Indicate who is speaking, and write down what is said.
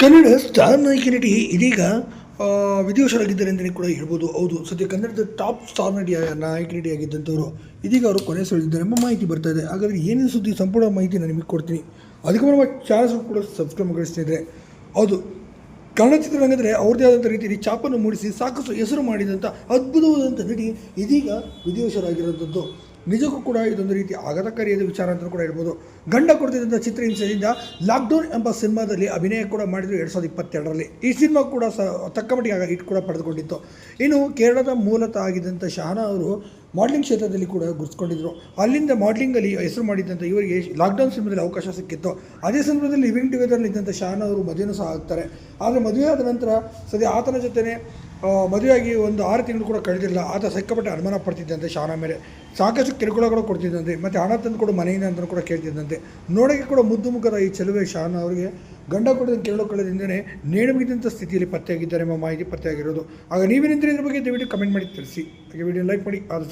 Speaker 1: Kannada star ನಾಯಕಿ ನಟಿ ಇದೀಗ ಆ, ವಿಧಿವಶರಾಗಿದ್ದಾರೆ ಅಂತಲೇ ಕೂಡ ಹೇಳ್ಬೋದು. ಹೌದು ಸದ್ಯ ಕನ್ನಡದ ಟಾಪ್ ಸ್ಟಾರ್ ನಟಿ ನಾಯಕಿ ನಟಿಯಾಗಿದ್ದಂಥವರು ಇದೀಗ ಅವರು ಕೊನೆ ಸೆಳೆದಿದ್ದಾರೆ ಎಂಬ ಮಾಹಿತಿ ಬರ್ತಾ ಇದೆ. ಹಾಗಾದರೆ ಏನೇನು ಸುದ್ದಿ ಸಂಪೂರ್ಣ ಮಾಹಿತಿ ನಾನು ನಿಮಗೆ ಕೊಡ್ತೀನಿ. ಅದಕ್ಕೆ ಬರುವ ಚಾನಲ್ಸ್ ಕೂಡ ಸಬ್ಸ್ಕ್ರೈಬ್ ಮಾಡಿಸ್ತಿದ್ರೆ ಹೌದು ಕನ್ನಡ ಚಿತ್ರರಂಗದರೆ ಅವ್ರದ್ದೇ ಆದಂಥ ರೀತಿಯಲ್ಲಿ ಚಾಪನ್ನು ಮೂಡಿಸಿ ಸಾಕಷ್ಟು ಹೆಸರು ಮಾಡಿದಂಥ ಅದ್ಭುತವಾದಂಥ ನಟಿ ಇದೀಗ ವಿಧಿವಶರಾಗಿರೋಂಥದ್ದು ನಿಜಕ್ಕೂ ಕೂಡ ಇದೊಂದು ರೀತಿ ಆಘಾತಕಾರಿಯಾದ ವಿಚಾರ ಅಂತ ಕೂಡ ಹೇಳ್ಬೋದು. ಗಂಡ ಕೊಡ್ತಿದ್ದಂಥ ಚಿತ್ರಹಿಂಸೆಯಿಂದ ಲಾಕ್ಡೌನ್ ಎಂಬ ಸಿನಿಮಾದಲ್ಲಿ ಅಭಿನಯ ಕೂಡ ಮಾಡಿದ್ರು ಎರಡು ಸಾವಿರದ ಇಪ್ಪತ್ತೆರಡರಲ್ಲಿ. ಈ ಸಿನಿಮಾ ಕೂಡ ಸ ತಕ್ಕಮಟ್ಟಿಗೆ ಆಗ ಹಿಟ್ ಕೂಡ ಪಡೆದುಕೊಂಡಿತ್ತು. ಇನ್ನು ಕೇರಳದ ಮೂಲತಃ ಆಗಿದ್ದಂಥ ಶಹನಾ ಅವರು ಮಾಡ್ಲಿಂಗ್ ಕ್ಷೇತ್ರದಲ್ಲಿ ಕೂಡ ಗುರುತಿಸ್ಕೊಂಡಿದ್ರು ಅಲ್ಲಿಂದ ಮಾಡ್ಲಿಂಗಲ್ಲಿ ಹೆಸರು ಮಾಡಿದ್ದಂಥ ಇವರಿಗೆ ಲಾಕ್ಡೌನ್ ಸಮಯದಲ್ಲಿ ಅವಕಾಶ ಸಿಕ್ಕಿತ್ತು. ಅದೇ ಸಂದರ್ಭದಲ್ಲಿ ಲಿವಿಂಗ್ ಟುಗೆದರ್ನಲ್ಲಿ ಇದ್ದಂಥ ಶಾನ್ ಅವರು ಮದುವೆನೂ ಸಹ ಆಗ್ತಾರೆ. ಆದರೆ ಮದುವೆ ಆದ ನಂತರ ಸದ್ಯ ಆತನ ಜೊತೆನೇ ಮದುವೆಯಾಗಿ ಒಂದು ಆರು ತಿಂಗಳು ಕೂಡ ಕಳೆದಿಲ್ಲ. ಆತ ಸಿಕ್ಕಾಪಟ್ಟೆ ಅನುಮಾನ ಪಡ್ತಿದ್ದಂತೆ ಶಾನ ಮೇಲೆ. ಸಾಕಷ್ಟು ಕಿರುಕುಳಗಳು ಕೂಡ ಕೊಡ್ತಿದ್ದಂತೆ. ಮತ್ತು ಹಣ ತಂದು ಕೂಡ ಮನೆಯಿಂದ ಅಂತ ಕೂಡ ಕೇಳ್ತಿದ್ದಂತೆ. ನೋಡೋಕೆ ಕೂಡ ಮುದ್ದು ಮುಖದ ಈ ಚೆಲುವೆ ಶಾನ ಅವರಿಗೆ ಗಂಡ ಕೊಡದ ಕೇಳೋಕೊಳ್ಳದಿಂದಲೇ ನೇಣುಬಿದ್ದಂಥ ಸ್ಥಿತಿಯಲ್ಲಿ ಪತ್ತೆಯಾಗಿದ್ದಾರೆ ಎಂಬ ಮಾಹಿತಿ ಪತ್ತೆಯಾಗಿರೋದು. ಆಗ ನೀವೇನಿದ್ರೆ ಇದ್ರ ಬಗ್ಗೆ ದಯವಿಟ್ಟು ಕಮೆಂಟ್ ಮಾಡಿ ತಿಳಿಸಿ. ಹಾಗೆ ವಿಡಿಯೋ ಲೈಕ್ ಮಾಡಿ, ಆದಷ್ಟು